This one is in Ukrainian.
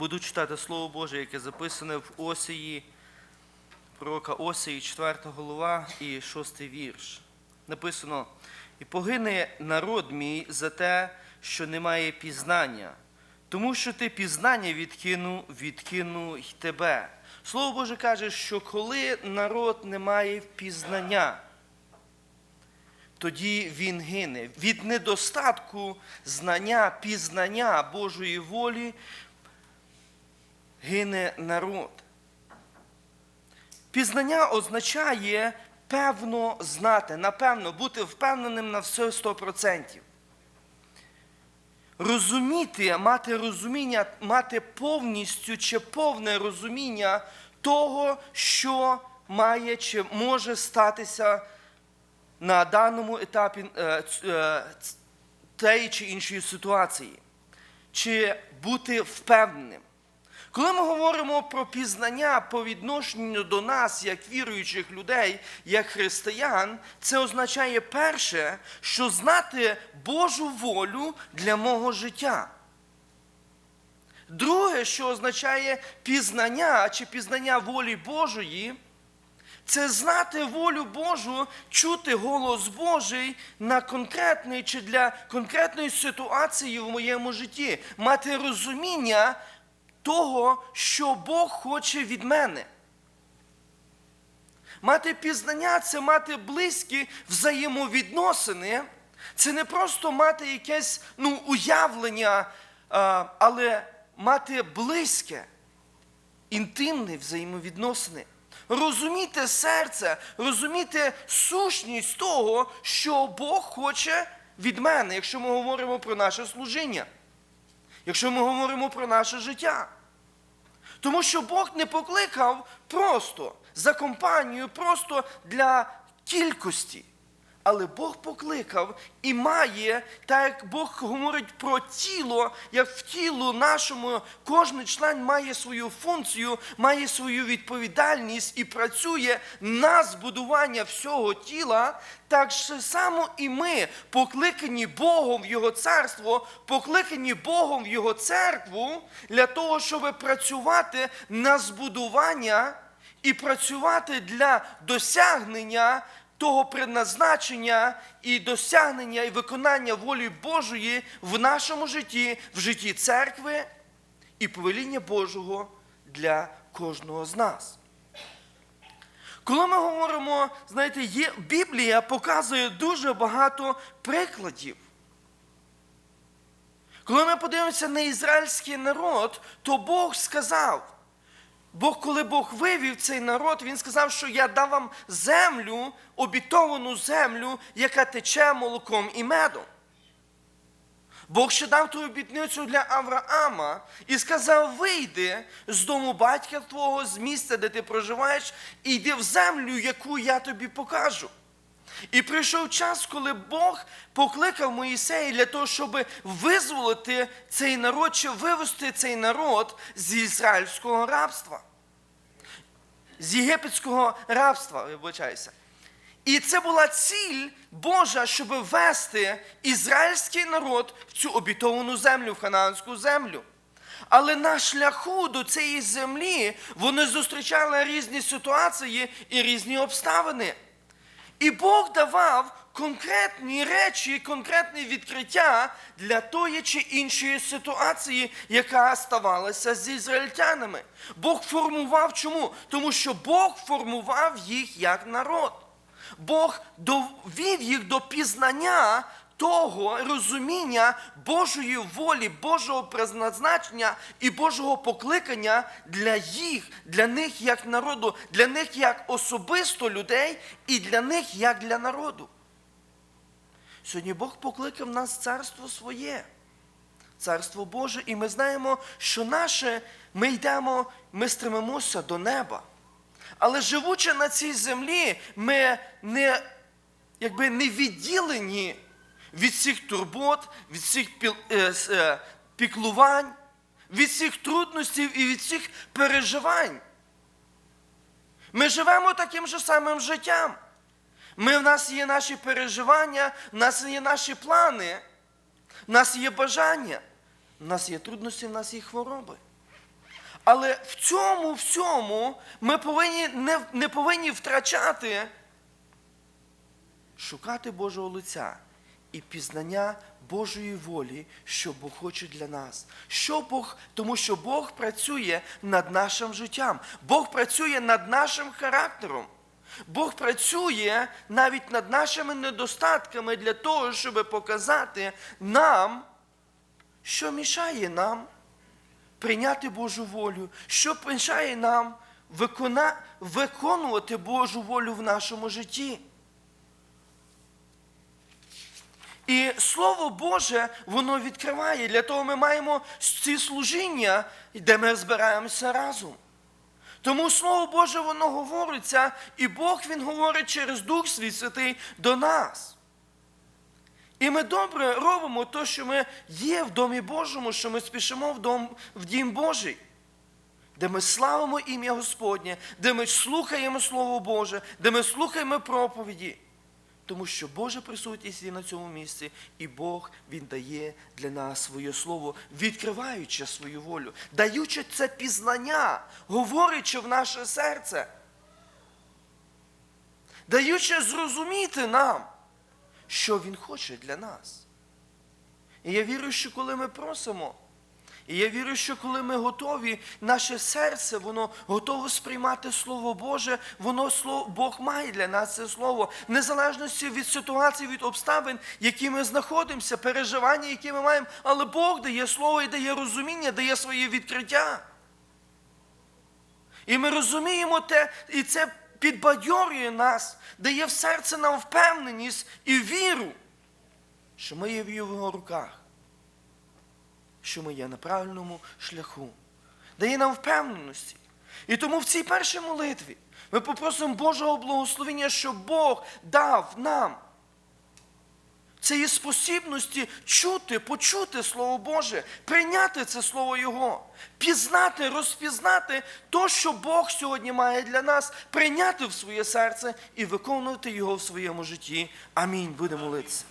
Буду читати Слово Боже, яке записане в Осії, пророка Осії, 4 голова і 6 вірш. Написано: І погине народ мій за те, що немає пізнання, тому що ти пізнання відкину, відкину й тебе. Слово Боже каже, що коли народ не має пізнання, тоді він гине. Від недостатку знання, пізнання Божої волі гине народ. Пізнання означає певно знати, напевно, бути впевненим на все 100%. Розуміти, мати розуміння, мати повністю чи повне розуміння того, що має чи може статися на даному етапі е, е, тієї чи іншої ситуації, чи бути впевненим. Коли ми говоримо про пізнання по відношенню до нас, як віруючих людей, як християн, це означає перше, що знати Божу волю для мого життя. Друге, що означає пізнання чи пізнання волі Божої, це знати волю Божу, чути голос Божий на конкретний чи для конкретної ситуації в моєму житті, мати розуміння того, що Бог хоче від мене. Мати пізнання це мати близькі взаємовідносини. Це не просто мати якесь ну, уявлення, але мати близьке, інтимні взаємовідносини. Розуміти серце, розуміти сущність того, що Бог хоче від мене, якщо ми говоримо про наше служіння, якщо ми говоримо про наше життя. Тому що Бог не покликав просто за компанію, просто для кількості. Але Бог покликав і має, так як Бог говорить про тіло, як в тілу нашому кожен член має свою функцію, має свою відповідальність і працює на збудування всього тіла, так само і ми, покликані Богом в Його царство, покликані Богом в Його церкву для того, щоб працювати на збудування і працювати для досягнення того предназначення і досягнення і виконання волі Божої в нашому житті, в житті церкви і повеління Божого для кожного з нас. Коли ми говоримо, знаєте, є, Біблія показує дуже багато прикладів. Коли ми подивимося на ізраїльський народ, то Бог сказав, Бог, коли Бог вивів цей народ, Він сказав, що я дам вам землю, обітовану землю, яка тече молоком і медом. Бог ще дав ту обітницю для Авраама і сказав: вийди з дому батька твого, з місця, де ти проживаєш, і йди в землю, яку я тобі покажу. І прийшов час, коли Бог покликав Моїсея для того, щоб визволити цей народ чи вивести цей народ з ізраїльського рабства, з єгипетського рабства, вибачаюся. І це була ціль Божа, щоб ввести ізраїльський народ в цю обітовану землю, в ханаанську землю. Але на шляху до цієї землі вони зустрічали різні ситуації і різні обставини. І Бог давав конкретні речі, конкретні відкриття для тої чи іншої ситуації, яка ставалася з ізраїльтянами. Бог формував чому? Тому що Бог формував їх як народ. Бог довів їх до пізнання того розуміння Божої волі, Божого призначення і Божого покликання для їх, для них як народу, для них як особисто людей і для них як для народу. Сьогодні Бог покликав нас царство своє, царство Боже, і ми знаємо, що наше ми йдемо, ми стремимося до неба. Але живучи на цій землі, ми не, якби не відділені від всіх турбот, від всіх е, е, піклувань, від всіх трудностей і від всіх переживань. Ми живемо таким же самим життям. Ми, в нас є наші переживання, в нас є наші плани, в нас є бажання, в нас є трудності, в нас є хвороби. Але в цьому всьому ми повинні, не, не повинні втрачати, шукати Божого лиця і пізнання Божої волі, що Бог хоче для нас. Що Бог, тому що Бог працює над нашим життям, Бог працює над нашим характером. Бог працює навіть над нашими недостатками для того, щоб показати нам, що мішає нам прийняти Божу волю, що мішає нам виконувати Божу волю в нашому житті. І Слово Боже, воно відкриває. Для того ми маємо ці служіння, де ми збираємося разом. Тому Слово Боже, воно говориться, і Бог Він говорить через Дух Свій Святий до нас. І ми добре робимо те, що ми є в Домі Божому, що ми спішимо в, дом, в Дім Божий, де ми славимо ім'я Господнє, де ми слухаємо Слово Боже, де ми слухаємо проповіді. Тому що Божа присутність є на цьому місці, і Бог Він дає для нас своє слово, відкриваючи свою волю, даючи це пізнання, говорячи в наше серце, даючи зрозуміти нам, що Він хоче для нас. І я вірю, що коли ми просимо, і я вірю, що коли ми готові, наше серце, воно готове сприймати Слово Боже, воно Слово, Бог має для нас це Слово, в незалежності від ситуації, від обставин, які ми знаходимося, переживання, які ми маємо, але Бог дає Слово і дає розуміння, дає своє відкриття. І ми розуміємо те, і це підбадьорює нас, дає в серце нам впевненість і віру, що ми є в його руках що ми є на правильному шляху. Дає нам впевненості. І тому в цій першій молитві ми попросимо Божого благословення, щоб Бог дав нам цієї спосібності чути, почути Слово Боже, прийняти це Слово Його, пізнати, розпізнати то, що Бог сьогодні має для нас, прийняти в своє серце і виконувати його в своєму житті. Амінь. Будемо молитися.